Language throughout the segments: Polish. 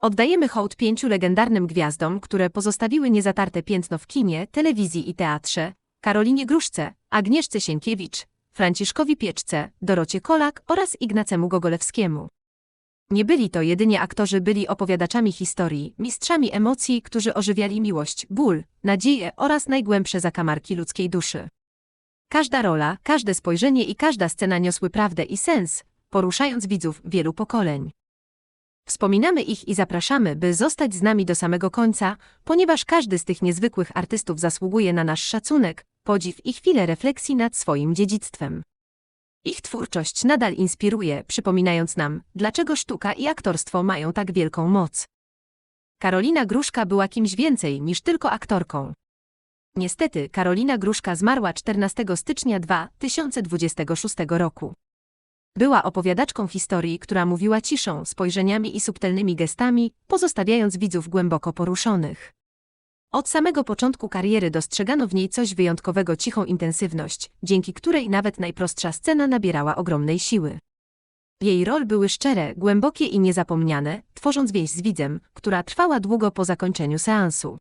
Oddajemy hołd pięciu legendarnym gwiazdom, które pozostawiły niezatarte piętno w kinie, telewizji i teatrze. Karolinie Gruszce, Agnieszce Sienkiewicz, Franciszkowi Pieczce, Dorocie Kolak oraz Ignacemu Gogolewskiemu. Nie byli to jedynie aktorzy, byli opowiadaczami historii, mistrzami emocji, którzy ożywiali miłość, ból, nadzieję oraz najgłębsze zakamarki ludzkiej duszy. Każda rola, każde spojrzenie i każda scena niosły prawdę i sens, poruszając widzów wielu pokoleń. Wspominamy ich i zapraszamy, by zostać z nami do samego końca, ponieważ każdy z tych niezwykłych artystów zasługuje na nasz szacunek, podziw i chwilę refleksji nad swoim dziedzictwem. Ich twórczość nadal inspiruje, przypominając nam, dlaczego sztuka i aktorstwo mają tak wielką moc. Karolina Gruszka była kimś więcej niż tylko aktorką. Niestety, Karolina Gruszka zmarła 14 stycznia 2026 roku. Była opowiadaczką historii, która mówiła ciszą, spojrzeniami i subtelnymi gestami, pozostawiając widzów głęboko poruszonych. Od samego początku kariery dostrzegano w niej coś wyjątkowego cichą intensywność, dzięki której nawet najprostsza scena nabierała ogromnej siły. Jej rol były szczere, głębokie i niezapomniane, tworząc więź z widzem, która trwała długo po zakończeniu seansu.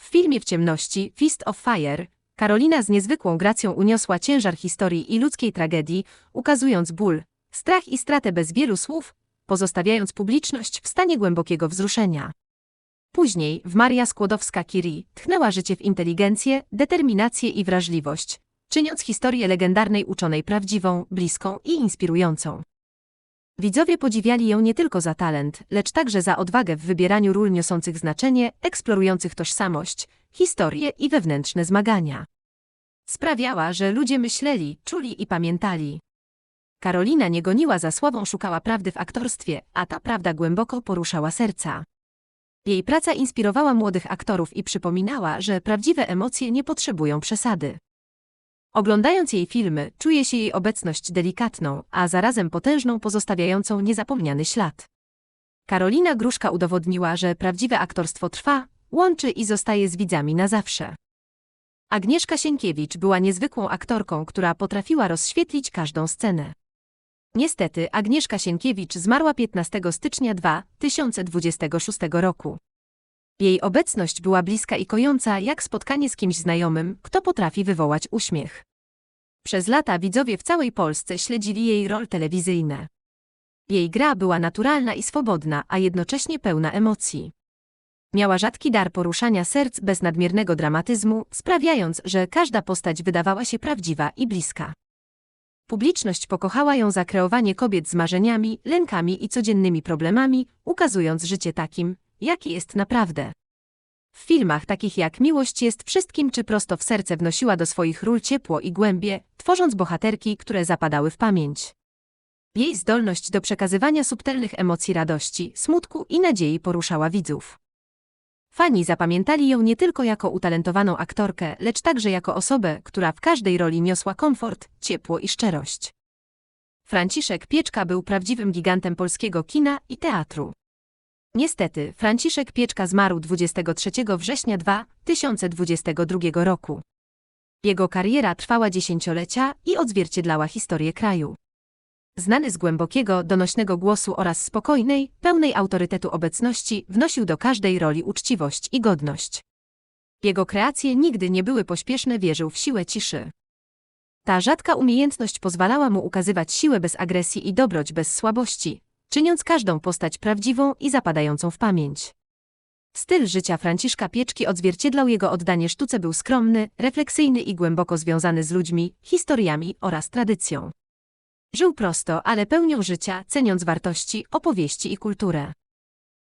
W filmie W ciemności, Fist of Fire, Karolina z niezwykłą gracją uniosła ciężar historii i ludzkiej tragedii, ukazując ból, strach i stratę bez wielu słów, pozostawiając publiczność w stanie głębokiego wzruszenia. Później, w Maria Skłodowska-Curie, tchnęła życie w inteligencję, determinację i wrażliwość, czyniąc historię legendarnej uczonej prawdziwą, bliską i inspirującą. Widzowie podziwiali ją nie tylko za talent, lecz także za odwagę w wybieraniu ról niosących znaczenie, eksplorujących tożsamość, historię i wewnętrzne zmagania. Sprawiała, że ludzie myśleli, czuli i pamiętali. Karolina nie goniła za sławą, szukała prawdy w aktorstwie, a ta prawda głęboko poruszała serca. Jej praca inspirowała młodych aktorów i przypominała, że prawdziwe emocje nie potrzebują przesady. Oglądając jej filmy, czuje się jej obecność delikatną, a zarazem potężną, pozostawiającą niezapomniany ślad. Karolina Gruszka udowodniła, że prawdziwe aktorstwo trwa, łączy i zostaje z widzami na zawsze. Agnieszka Sienkiewicz była niezwykłą aktorką, która potrafiła rozświetlić każdą scenę. Niestety, Agnieszka Sienkiewicz zmarła 15 stycznia 2026 roku. Jej obecność była bliska i kojąca jak spotkanie z kimś znajomym, kto potrafi wywołać uśmiech. Przez lata widzowie w całej Polsce śledzili jej rol telewizyjne. Jej gra była naturalna i swobodna, a jednocześnie pełna emocji. Miała rzadki dar poruszania serc bez nadmiernego dramatyzmu, sprawiając, że każda postać wydawała się prawdziwa i bliska. Publiczność pokochała ją za kreowanie kobiet z marzeniami, lękami i codziennymi problemami, ukazując życie takim, jaki jest naprawdę. W filmach takich jak Miłość jest wszystkim czy Prosto w serce wnosiła do swoich ról ciepło i głębie, tworząc bohaterki, które zapadały w pamięć. Jej zdolność do przekazywania subtelnych emocji radości, smutku i nadziei poruszała widzów. Fani zapamiętali ją nie tylko jako utalentowaną aktorkę, lecz także jako osobę, która w każdej roli niosła komfort, ciepło i szczerość. Franciszek Pieczka był prawdziwym gigantem polskiego kina i teatru. Niestety, Franciszek Pieczka zmarł 23 września 2022 roku. Jego kariera trwała dziesięciolecia i odzwierciedlała historię kraju. Znany z głębokiego, donośnego głosu oraz spokojnej, pełnej autorytetu obecności, wnosił do każdej roli uczciwość i godność. Jego kreacje nigdy nie były pośpieszne, wierzył w siłę ciszy. Ta rzadka umiejętność pozwalała mu ukazywać siłę bez agresji i dobroć bez słabości, czyniąc każdą postać prawdziwą i zapadającą w pamięć. Styl życia Franciszka Pieczki odzwierciedlał jego oddanie sztuce był skromny, refleksyjny i głęboko związany z ludźmi, historiami oraz tradycją. Żył prosto, ale pełnią życia, ceniąc wartości, opowieści i kulturę.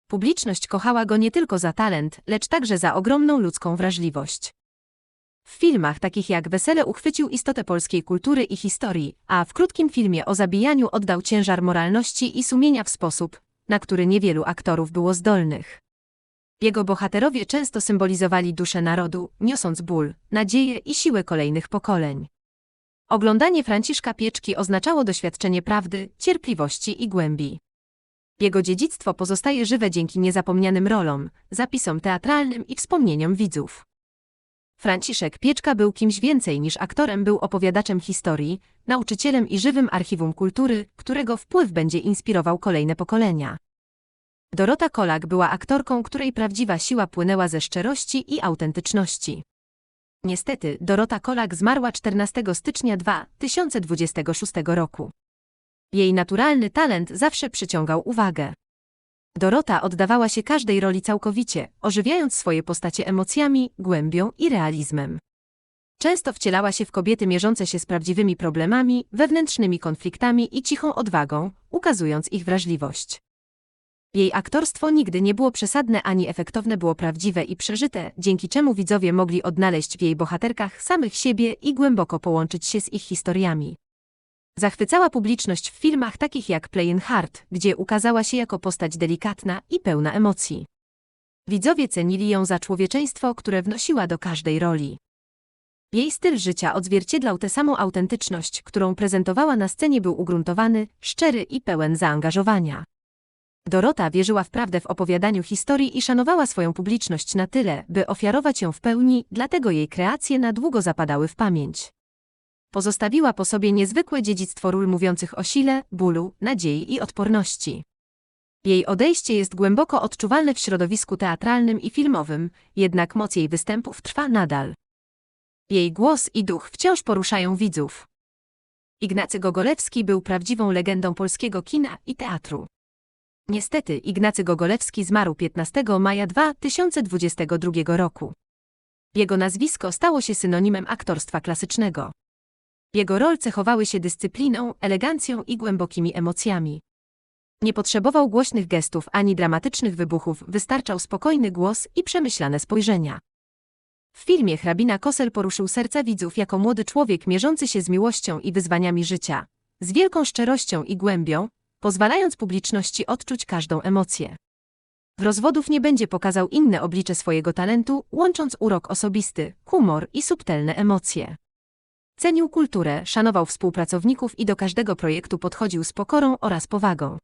Publiczność kochała go nie tylko za talent, lecz także za ogromną ludzką wrażliwość. W filmach takich jak Wesele uchwycił istotę polskiej kultury i historii, a w krótkim filmie o zabijaniu oddał ciężar moralności i sumienia w sposób, na który niewielu aktorów było zdolnych. Jego bohaterowie często symbolizowali duszę narodu, niosąc ból, nadzieję i siłę kolejnych pokoleń. Oglądanie Franciszka Pieczki oznaczało doświadczenie prawdy, cierpliwości i głębi. Jego dziedzictwo pozostaje żywe dzięki niezapomnianym rolom, zapisom teatralnym i wspomnieniom widzów. Franciszek Pieczka był kimś więcej niż aktorem, był opowiadaczem historii, nauczycielem i żywym archiwum kultury, którego wpływ będzie inspirował kolejne pokolenia. Dorota Kolak była aktorką, której prawdziwa siła płynęła ze szczerości i autentyczności. Niestety, Dorota Kolak zmarła 14 stycznia 2026 roku. Jej naturalny talent zawsze przyciągał uwagę. Dorota oddawała się każdej roli całkowicie, ożywiając swoje postacie emocjami, głębią i realizmem. Często wcielała się w kobiety mierzące się z prawdziwymi problemami, wewnętrznymi konfliktami i cichą odwagą, ukazując ich wrażliwość. Jej aktorstwo nigdy nie było przesadne ani efektowne, było prawdziwe i przeżyte, dzięki czemu widzowie mogli odnaleźć w jej bohaterkach samych siebie i głęboko połączyć się z ich historiami. Zachwycała publiczność w filmach takich jak Playing Hard, gdzie ukazała się jako postać delikatna i pełna emocji. Widzowie cenili ją za człowieczeństwo, które wnosiła do każdej roli. Jej styl życia odzwierciedlał tę samą autentyczność, którą prezentowała na scenie, był ugruntowany, szczery i pełen zaangażowania. Dorota wierzyła w prawdę w opowiadaniu historii i szanowała swoją publiczność na tyle, by ofiarować ją w pełni, dlatego jej kreacje na długo zapadały w pamięć. Pozostawiła po sobie niezwykłe dziedzictwo ról mówiących o sile, bólu, nadziei i odporności. Jej odejście jest głęboko odczuwalne w środowisku teatralnym i filmowym, jednak moc jej występów trwa nadal. Jej głos i duch wciąż poruszają widzów. Ignacy Gogolewski był prawdziwą legendą polskiego kina i teatru. Niestety Ignacy Gogolewski zmarł 15 maja 2022 roku. Jego nazwisko stało się synonimem aktorstwa klasycznego. Jego rol cechowały się dyscypliną, elegancją i głębokimi emocjami. Nie potrzebował głośnych gestów ani dramatycznych wybuchów, wystarczał spokojny głos i przemyślane spojrzenia. W filmie hrabina Kosel poruszył serca widzów jako młody człowiek mierzący się z miłością i wyzwaniami życia, z wielką szczerością i głębią, pozwalając publiczności odczuć każdą emocję. W rozwodów nie będzie pokazał inne oblicze swojego talentu, łącząc urok osobisty, humor i subtelne emocje. Cenił kulturę, szanował współpracowników i do każdego projektu podchodził z pokorą oraz powagą.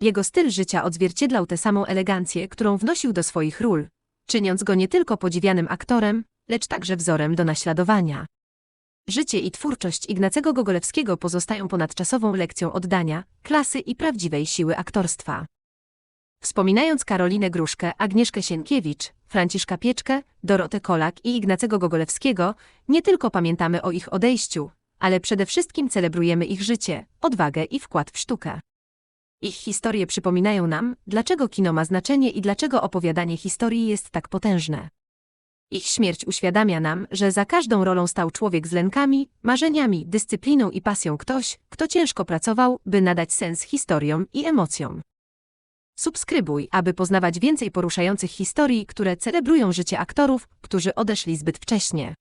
Jego styl życia odzwierciedlał tę samą elegancję, którą wnosił do swoich ról, czyniąc go nie tylko podziwianym aktorem, lecz także wzorem do naśladowania. Życie i twórczość Ignacego Gogolewskiego pozostają ponadczasową lekcją oddania, klasy i prawdziwej siły aktorstwa. Wspominając Karolinę Gruszkę, Agnieszkę Sienkiewicz, Franciszka Pieczkę, Dorotę Kolak i Ignacego Gogolewskiego, nie tylko pamiętamy o ich odejściu, ale przede wszystkim celebrujemy ich życie, odwagę i wkład w sztukę. Ich historie przypominają nam, dlaczego kino ma znaczenie i dlaczego opowiadanie historii jest tak potężne. Ich śmierć uświadamia nam, że za każdą rolą stał człowiek z lękami, marzeniami, dyscypliną i pasją ktoś, kto ciężko pracował, by nadać sens historiom i emocjom. Subskrybuj, aby poznawać więcej poruszających historii, które celebrują życie aktorów, którzy odeszli zbyt wcześnie.